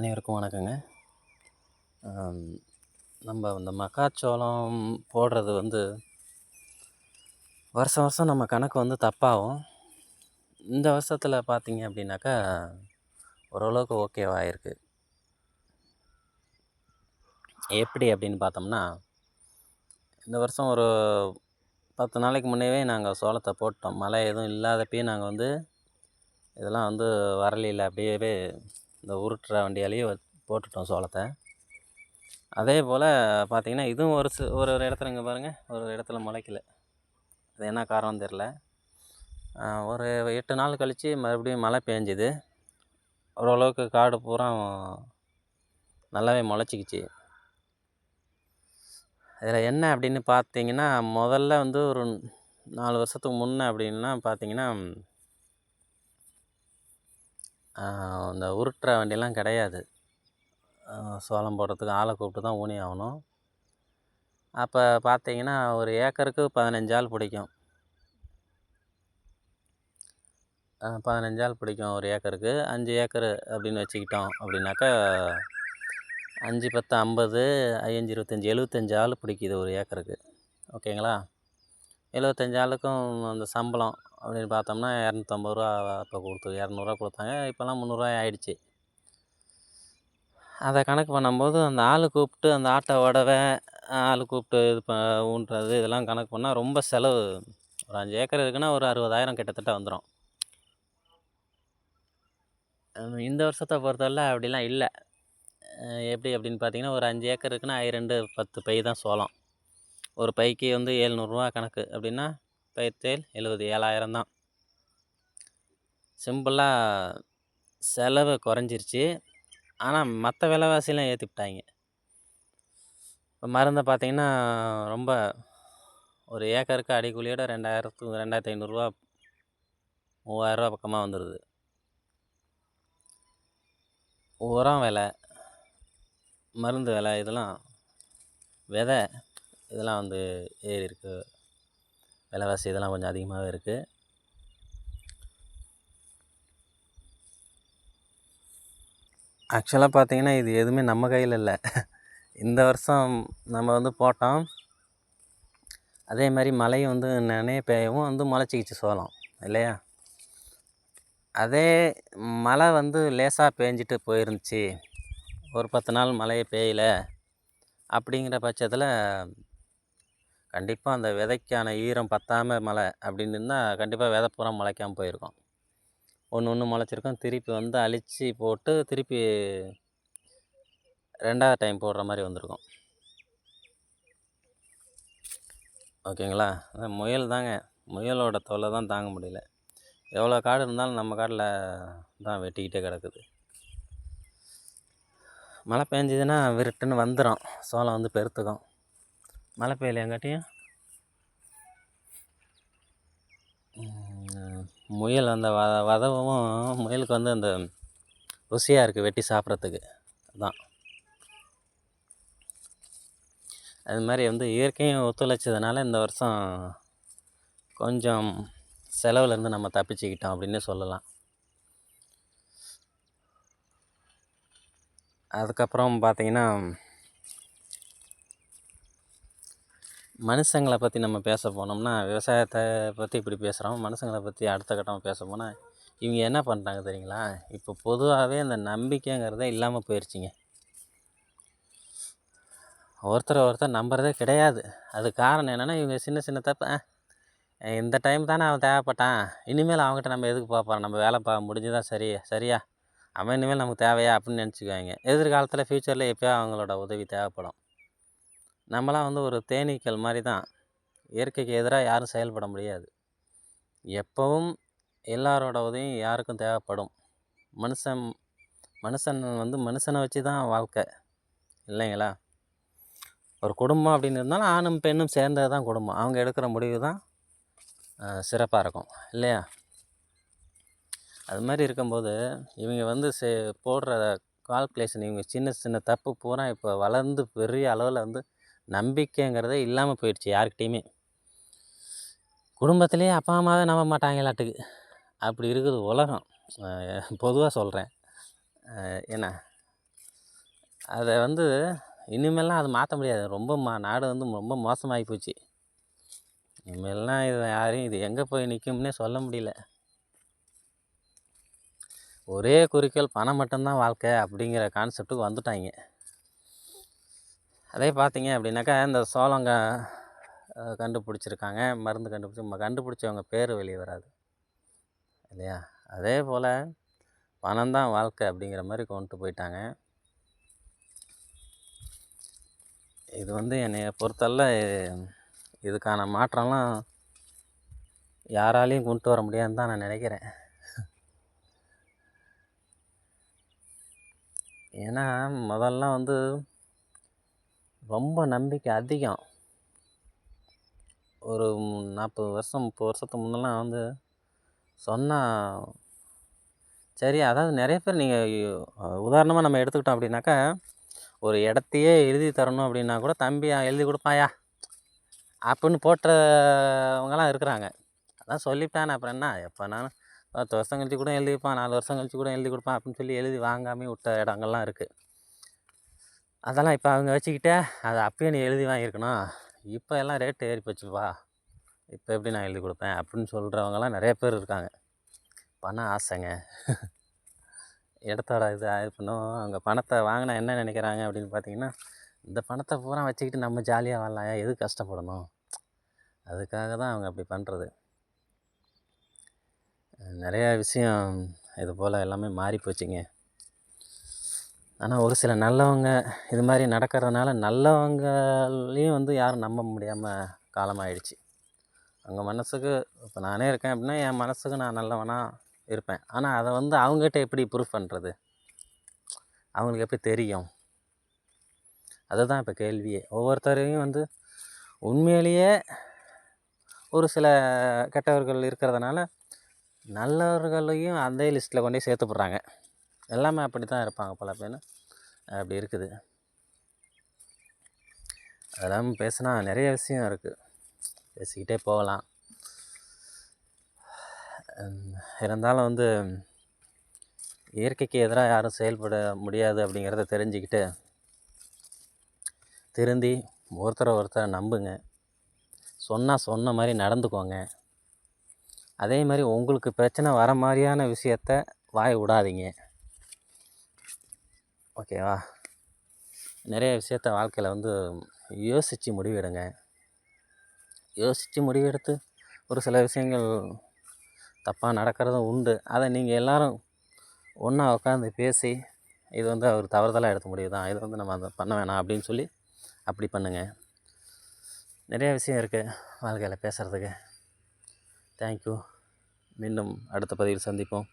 அனைவருக்கும் வணக்கங்க. நம்ம இந்த மக்காச்சோளம் போடுறது வந்து வருஷம் வருஷம் நம்ம கணக்கு வந்து தப்பாகும். இந்த வருஷத்தில் பார்த்தீங்க அப்படின்னாக்கா ஓரளவுக்கு ஓகேவாகிருக்கு எப்படி அப்படின்னு பார்த்தோம்னா இந்த வருஷம் ஒரு பத்து நாளைக்கு முன்னவே நாங்கள் சோளத்தை போட்டோம். மழை எதுவும் இல்லாதப்பயே நாங்கள் வந்து இதெல்லாம் வந்து வரலையில் அப்படியே இந்த உருட்டுற வண்டியாலேயே வ- போட்டுட்டோம் சோளத்தை. அதே போல் பார்த்திங்கன்னா இதுவும் ஒரு ஒரு ஒரு இடத்துல இங்கே பாருங்கள் ஒரு ஒரு இடத்துல முளைக்கல. அது என்ன காரணம் தெரில ஒரு எட்டு நாள் கழித்து மறுபடியும் மழை பெஞ்சுது. ஓரளவுக்கு காடு பூரா நல்லாவே முளைச்சிக்கிச்சு. இதில் என்ன அப்படின்னு பார்த்தீங்கன்னா முதல்ல வந்து ஒரு நாலு வருஷத்துக்கு முன்னே அப்படின்னா பார்த்தீங்கன்னா இந்த உருட்டுற வண்டியெல்லாம் கிடையாது. சோளம் போடுறதுக்கு ஆளை கூப்பிட்டு தான் ஊனி ஆகணும். அப்போ பார்த்தீங்கன்னா ஒரு ஏக்கருக்கு பதினஞ்சு ஆள் பிடிக்கும். பதினஞ்சு ஆள் பிடிக்கும் ஒரு ஏக்கருக்கு. அஞ்சு ஏக்கரு அப்படின்னு வச்சுக்கிட்டோம் அப்படின்னாக்கா அஞ்சு பத்து ஐம்பது ஐயஞ்சு இருபத்தஞ்சி எழுபத்தஞ்சு ஆள் பிடிக்குது ஒரு ஏக்கருக்கு. ஓகேங்களா? எழுபத்தஞ்சு ஆளுக்கும் அந்த சம்பளம் அப்படின்னு பார்த்தோம்னா இரநூத்தம்பது ரூபா அப்போ கொடுத்து இரநூறுவா கொடுத்தாங்க. இப்போல்லாம் முந்நூறுரூவா ஆயிடுச்சு. அதை கணக்கு பண்ணும்போது அந்த ஆள் கூப்பிட்டு அந்த ஆட்டை உடவை ஆள் கூப்பிட்டு இது ப ஊன்றது இதெல்லாம் கணக்கு பண்ணால் ரொம்ப செலவு. ஒரு அஞ்சு ஏக்கர் இருக்குன்னா ஒரு அறுபதாயிரம் கிட்டத்தட்ட வந்துடும் இந்த வருஷத்தை பொறுத்தவரை அப்படிலாம் இல்லை. எப்படி அப்படின்னு பார்த்தீங்கன்னா ஒரு அஞ்சு ஏக்கர் இருக்குன்னா ஐ ரெண்டு பத்து பை தான் சோளம். ஒரு பைக்கு வந்து ஏழ்நூறுரூவா கணக்கு. அப்படின்னா பயிர்த்தேல் எழுபது ஏழாயிரம் தான். சிம்பிளாக செலவு குறைஞ்சிருச்சு. ஆனால் மற்ற விலைவாசிலாம் ஏற்றிப்பிட்டாங்க இப்போ மருந்தை பார்த்தீங்கன்னா ரொம்ப ஒரு ஏக்கருக்கு அடிக்கூலியோட ரெண்டாயிரத்து ரெண்டாயிரத்து ஐநூறுரூவா மூவாயிரரூவா பக்கமாக வந்துடுது உரம் விலை மருந்து விலை இதெல்லாம் விதை இதெல்லாம் வந்து ஏறி இருக்குது விலைவாசி இதெல்லாம் கொஞ்சம் அதிகமாகவே இருக்குது ஆக்சுவலாக பார்த்தீங்கன்னா இது எதுவுமே நம்ம கையில் இல்லை. இந்த வருஷம் நம்ம வந்து போட்டோம். அதே மாதிரி மழையும் வந்து நினைய பெய்யவும் வந்து முளைச்சிக்கிச்சு சோளம் இல்லையா? அதே மழை வந்து லேசாக பேஞ்சிட்டு போயிருந்துச்சு. ஒரு பத்து நாள் மழையே பெய்யலை. அப்படிங்கிற பட்சத்தில் கண்டிப்பாக அந்த விதைக்கான ஈரம் பத்தாமல் மழை அப்படின்னு இருந்தால் கண்டிப்பாக விதை பூரா முளைக்காம போயிருக்கும். ஒன்று ஒன்று முளைச்சிருக்கும். திருப்பி வந்து அழித்து போட்டு திருப்பி ரெண்டாவது டைம் போடுற மாதிரி வந்திருக்கும். ஓகேங்களா? முயல் தாங்க. முயலோட தொல்லை தான் தாங்க முடியல. எவ்வளோ காடு இருந்தாலும் நம்ம காட்டில் தான் வெட்டிக்கிட்டே கிடக்குது. மழை பெஞ்சதுன்னா விருட்டுன்னு வந்துடும் சோளம் வந்து பெருத்துக்கும். மழை பெய்யலையாங்காட்டியும் முயல் அந்த வ வதவும் முயலுக்கு வந்து அந்த ருசியாக இருக்குது வெட்டி சாப்பிட்றதுக்கு. அதான். அது மாதிரி வந்து இயற்கையும் ஒத்துழைச்சதுனால இந்த வருஷம் கொஞ்சம் செலவுலேருந்து நம்ம தப்பிச்சுக்கிட்டோம் அப்படின்னு சொல்லலாம். அதுக்கப்புறம் பார்த்திங்கன்னா மனுஷங்களை பற்றி நம்ம பேச போனோம்னா விவசாயத்தை பற்றி இப்படி பேசுகிறோம் மனுஷங்களை பற்றி அடுத்த கட்டமாக பேச போனால் இவங்க என்ன பண்ணுறாங்க தெரியுங்களா? இப்போ பொதுவாகவே அந்த நம்பிக்கைங்கிறதே இல்லாமல் போயிடுச்சிங்க ஒருத்தரை ஒருத்தர் நம்புறதே கிடையாது. அது காரணம் என்னென்னா இவங்க சின்ன சின்ன தப்பு இந்த டைம் தானே அவன் தேவைப்பட்டான். இனிமேல் அவங்ககிட்ட நம்ம எதுக்கு பார்ப்போம் நம்ம வேலை பா முடிஞ்சுதான் சரி சரியா? அவன் இனிமேல் நமக்கு தேவையா அப்படின்னு நினச்சிக்குவாங்க. எதிர்காலத்தில் ஃப்யூச்சரில் எப்போயோ அவங்களோட உதவி தேவைப்படும். நம்மலாம் வந்து ஒரு தேனீக்கள் மாதிரி தான். இயற்கைக்கு எதிராக யாரும் செயல்பட முடியாது. எப்பவும் எல்லாரோட உதவியும் யாருக்கும் தேவைப்படும். மனுஷன் மனுஷன் வந்து மனுஷனை வச்சு தான் வாழ்க்கை. இல்லைங்களா? ஒரு குடும்பம் அப்படின்னு இருந்தாலும் ஆணும் பெண்ணும் சேர்ந்தது தான் குடும்பம். அவங்க எடுக்கிற முடிவு தான் சிறப்பாக இருக்கும். இல்லையா? அது மாதிரி இருக்கும்போது இவங்க வந்து சே போடுற கால்குலேஷன் இவங்க சின்ன சின்ன தப்பு பூரா இப்போ வளர்ந்து பெரிய அளவில் வந்து நம்பிக்கைங்கிறதே இல்லாமல் போயிடுச்சு யார்கிட்டையுமே. குடும்பத்திலேயே அப்பா அம்மாவே நம்ப மாட்டாங்களாட்டுக்கு. அப்படி இருக்குது உலகம். பொதுவாக சொல்கிறேன் என்ன? அதை வந்து இனிமேலாம் அது மாற்ற முடியாது. ரொம்ப மா நாடு வந்து ரொம்ப மோசமாகி போச்சு. இனிமேலாம் இது யாரையும் இது எங்கே போய் நிற்கும்னே சொல்ல முடியல. ஒரே குறிக்கோள் பணம் மட்டும்தான் வாழ்க்கை அப்படிங்கிற கான்செப்ட்டுக்கு வந்துட்டாங்க. அதே பார்த்தீங்க அப்படின்னாக்கா இந்த சோளங்க கண்டுபிடிச்சிருக்காங்க. மருந்து கண்டுபிடிச்சி கண்டுபிடிச்சவங்க பேர் வெளியே வராது. இல்லையா? அதே போல் பணம் தான் வாழ்க்கை அப்படிங்கிற மாதிரி கொண்டு போயிட்டாங்க. இது வந்து என்னை பொறுத்தல்ல இதுக்கான மாற்றம்லாம் யாராலையும் கொண்டு வர முடியாதுன்னு தான் நான் நினைக்கிறேன். ஏன்னா முதல்லாம் வந்து ரொம்ப நம்பிக்கை அதிகம். ஒரு நாற்பது வருஷம் முப்பது வருஷத்துக்கு முன்னெல்லாம் வந்து சொன்னால் சரி அதாவது நிறைய பேர் நீங்கள் உதாரணமாக நம்ம எடுத்துக்கிட்டோம் அப்படின்னாக்கா ஒரு இடத்தையே எழுதி தரணும் அப்படின்னா கூட தம்பி எழுதி கொடுப்பாயா? அப்படின்னு போட்டவங்கலாம் இருக்கிறாங்க. அதான் சொல்லிவிட்டானே அப்புறம் என்ன? எப்போ நான் பத்து வருஷம் கழிச்சு கூட எழுதிப்பான் நாலு வருஷம் கழிச்சு கூட எழுதி கொடுப்பான் அப்படின்னு சொல்லி எழுதி வாங்காமே விட்ட இடங்கள்லாம் இருக்குது அதெல்லாம் இப்போ அவங்க வச்சுக்கிட்டே அதை அப்பயே நீ எழுதி வாங்கியிருக்கணும். இப்போ எல்லாம் ரேட்டு ஏறி போச்சுப்பா. இப்போ எப்படி நான் எழுதி கொடுப்பேன்? அப்படின்னு சொல்கிறவங்கலாம் நிறைய பேர் இருக்காங்க. பணம் ஆசைங்க. இடத்தோட இது இது பண்ணும். அவங்க பணத்தை வாங்கினா என்ன நினைக்கிறாங்க அப்படின்னு பார்த்தீங்கன்னா இந்த பணத்தை பூரா வச்சுக்கிட்டு நம்ம ஜாலியாக வாழலாம். ஏன் கஷ்டப்படணும்? அதுக்காக தான் அவங்க அப்படி பண்ணுறது நிறையா விஷயம் இது போல் எல்லாமே மாறி போச்சுங்க. ஆனால் ஒரு சில நல்லவங்க இது மாதிரி நடக்கிறதுனால நல்லவங்களையும் வந்து யாரும் நம்ப முடியாமல் காலமாயிடுச்சு. அவங்க மனசுக்கு இப்போ நானே இருக்கேன் அப்படின்னா என் மனசுக்கு நான் நல்லவனாக இருப்பேன். ஆனால் அதை வந்து அவங்ககிட்ட எப்படி ப்ரூஃப் பண்ணுறது அவங்களுக்கு எப்படி தெரியும்? அதுதான் இப்போ கேள்வியே. ஒவ்வொருத்தரையும் வந்து உண்மையிலேயே ஒரு சில கெட்டவர்கள் இருக்கிறதுனால நல்லவர்களையும் அதே லிஸ்ட்டில் கொண்டு சேர்த்து போடுறாங்க எல்லாமே அப்படி தான் இருப்பாங்க பல பேர் அப்படி இருக்குது. அதெல்லாம் பேசினா நிறைய விஷயம் இருக்குது பேசிக்கிட்டே போகலாம். இருந்தாலும் வந்து இயற்கைக்கு எதிராக யாரும் செயல்பட முடியாது அப்படிங்கிறத தெரிஞ்சுக்கிட்டு திருந்தி ஒருத்தரை ஒருத்தரை நம்புங்க. சொன்னால் சொன்ன மாதிரி நடந்துக்கோங்க. அதே மாதிரி உங்களுக்கு பிரச்சனை வர மாதிரியான விஷயத்த வாய் விடாதீங்க. ஓகேவா நிறைய விஷயத்த வாழ்க்கையில் வந்து யோசித்து முடிவெடுங்க. யோசித்து முடிவெடுத்து ஒரு சில விஷயங்கள் தப்பாக நடக்கிறதும் உண்டு. அதை நீங்கள் எல்லாரும் ஒன்றா உட்காந்து பேசி இது வந்து அவர் தவறுதலாக எடுத்த முடிவு தான். இது வந்து நம்ம அதை பண்ண வேணாம் அப்படின்னு சொல்லி அப்படி பண்ணுங்கள் நிறைய விஷயம் இருக்குது வாழ்க்கையில் பேசுகிறதுக்கு தேங்க்யூ மீண்டும் அடுத்த பதிவில் சந்திப்போம்.